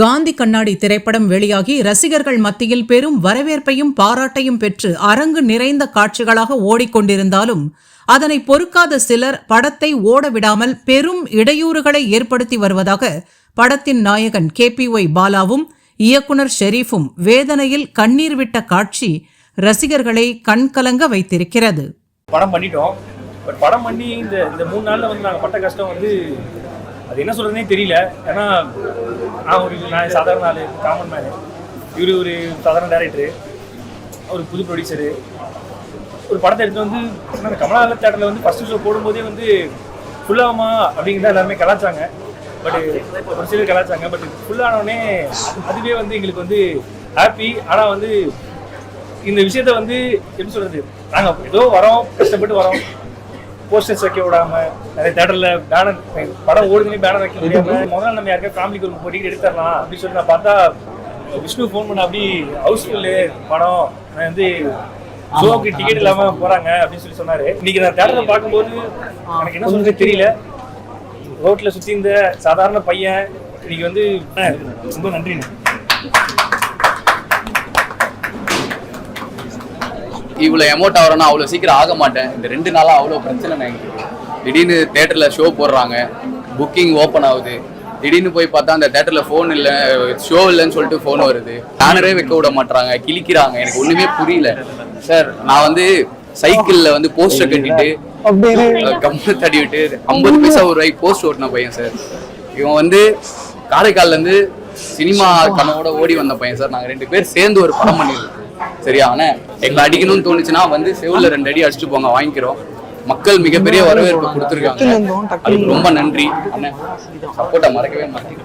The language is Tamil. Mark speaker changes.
Speaker 1: காந்தி கண்ணாடி திரைப்படம் வெளியாகி ரசிகர்கள் மத்தியில் பெரும் வரவேற்பையும் பாராட்டையும் பெற்று அரங்கு நிறைந்த காட்சிகளாக ஓடிக்கொண்டிருந்தாலும் அதனை பொறுக்காத சிலர் படத்தை ஓடவிடாமல் பெரும் இடையூறுகளை ஏற்படுத்தி வருவதாக படத்தின் நாயகன் கே பி ஒய் பாலாவும் இயக்குனர் ஷெரீஃபும் வேதனையில் கண்ணீர் விட்ட காட்சி ரசிகர்களை கண்கலங்க வைத்திருக்கிறது.
Speaker 2: படம் பண்ணிட்டோம். படம் பண்ணி இந்த இந்த மூணு நாளில் வந்து நாங்கள் பட்ட கஷ்டம் வந்து அது என்ன சொல்கிறதுனே தெரியல. ஏன்னா நான் ஒரு நான் சாதாரண ஆள் காமன் மேனு இவர் ஒரு சாதாரண டேரக்டரு ஒரு புது ப்ரொடியூசரு ஒரு படத்தை எடுத்து வந்து அந்த கமலால தேட்டரில் வந்து ஃபஸ்ட்டு ஷோ போடும்போதே வந்து ஃபுல்லாமா அப்படிங்கிறத எல்லாருமே கலாச்சாங்க. பட் ஒரு சிலர் கலாச்சாங்க. பட் ஃபுல்லானோடனே அதுவே வந்து எங்களுக்கு வந்து ஹாப்பி ஆனால் வந்து இந்த விஷயத்த வந்து எப்படி சொல்கிறது நாங்கள் ஏதோ வரோம் கஷ்டப்பட்டு வரோம். போஸ்டர்ஸ் வைக்க விடாம நிறைய தேட்டர்ல பேனர் படம் ஓடுதுன்னு பேனர் வைக்க முடியாம முதல்ல நம்ம யாருக்கா ஃபேமிலிக்கு ஒரு முப்பது டிக்கெட் எடுத்துடலாம் அப்படின்னு சொல்லி நான் பார்த்தா விஷ்ணு ஃபோன் பண்ண அப்படி ஹவுஸ்ஃபுல்லு படம். நான் வந்து ஷோக்கு டிக்கெட் இல்லாம போறாங்க அப்படின்னு சொல்லி சொன்னாரு. இன்னைக்கு நான் தேட்டர்ல பார்க்கும்போது எனக்கு என்ன சொல்றது தெரியல. ரோட்ல சுத்தி இந்த சாதாரண பையன் இன்னைக்கு வந்து ரொம்ப நன்றிண்ணே.
Speaker 3: இவ்வளோ எமௌண்ட் ஆகிறோன்னா அவ்வளோ சீக்கிரம் ஆக மாட்டேன். இந்த ரெண்டு நாளாக அவ்வளோ பிரச்சனை எனக்கு. திடீர்னு தேட்டரில் ஷோ போடுறாங்க. புக்கிங் ஓப்பன் ஆகுது. திடீர்னு போய் பார்த்தா அந்த தேட்டரில் ஃபோன் இல்லை ஷோ இல்லைன்னு சொல்லிட்டு ஃபோன் வருது. பேனரே வைக்க விட மாட்டாங்க கிழிக்கிறாங்க. எனக்கு ஒன்றுமே புரியல. சார் நான் வந்து சைக்கிளில் வந்து போஸ்டர் கட்டிட்டு கம்பு தடி விட்டு ஐம்பது பைசா ஒரு ரூபாய்க்கு போஸ்ட் ஓட்டின பையன் சார் இவன் வந்து காரைக்கால்லேருந்து சினிமா கனவோட ஓடி வந்த பையன் சார் நாங்கள் ரெண்டு பேர் சேர்ந்து ஒரு படம் பண்ணியிருக்கோம். சரியா அண்ணே? எங்களை அடிக்கணும்னு தோணுச்சுன்னா வந்து செவுல்ல ரெண்டு அடி அடிச்சுட்டு போங்க வாங்கிக்கிறோம். மக்கள் மிகப்பெரிய வரவேற்பு கொடுத்துருக்காங்க. அதுக்கு ரொம்ப நன்றி. அண்ணே சப்போர்ட்டை மறக்கவே மாட்டேன்.